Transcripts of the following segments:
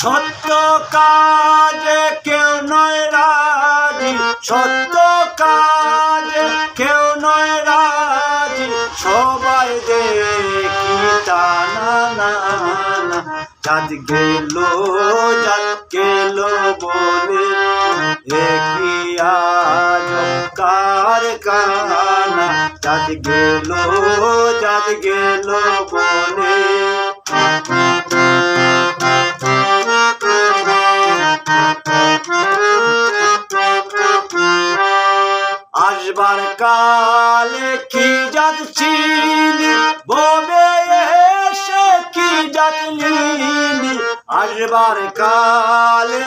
সত্য কাজে কেউ নয় রাজি, সত্য কাজে কেউ নয় রাজি, সবাই দেখি তা না গেল চাঁদ গেল বলে একই আজ কারখানা চাঁদ গেল চাঁদ গেল বলে আসবার কালে কি যাচ্ছিলি ববে এসে কি যাচ্ছিলি আসবার কালে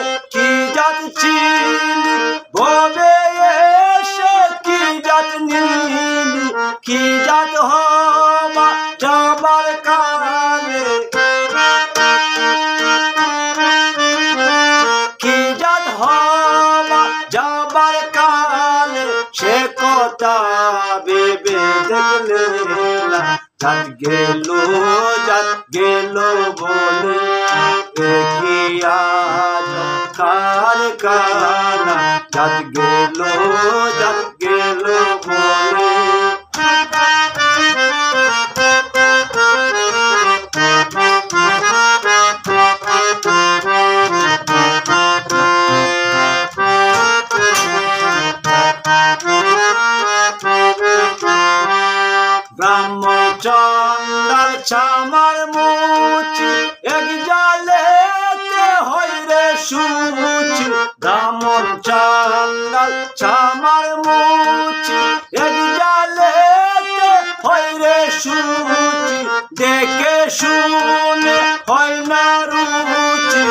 কথা ভেবে দেখলে গেল জাত বলে। আজ কারখানা জাত গেল জাত গেল বলে। ব্রাহ্মণ চন্দার ছামার মুচি, এক জালেতে হয় রে সুচি। ব্রাহ্মণ চন্দার ছামার মুচি, এক জালেতে হয় রে সুচি। দেখে শুনে হয় না রুচি।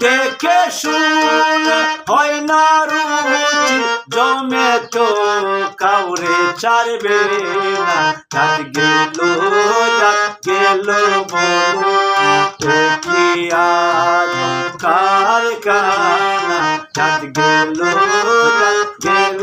দেখে শুনে হয় না রুচি। জমে তো কাউরে চারবে না। গেল গেল কার তো কি আজ কারখানা যাত গেল গেল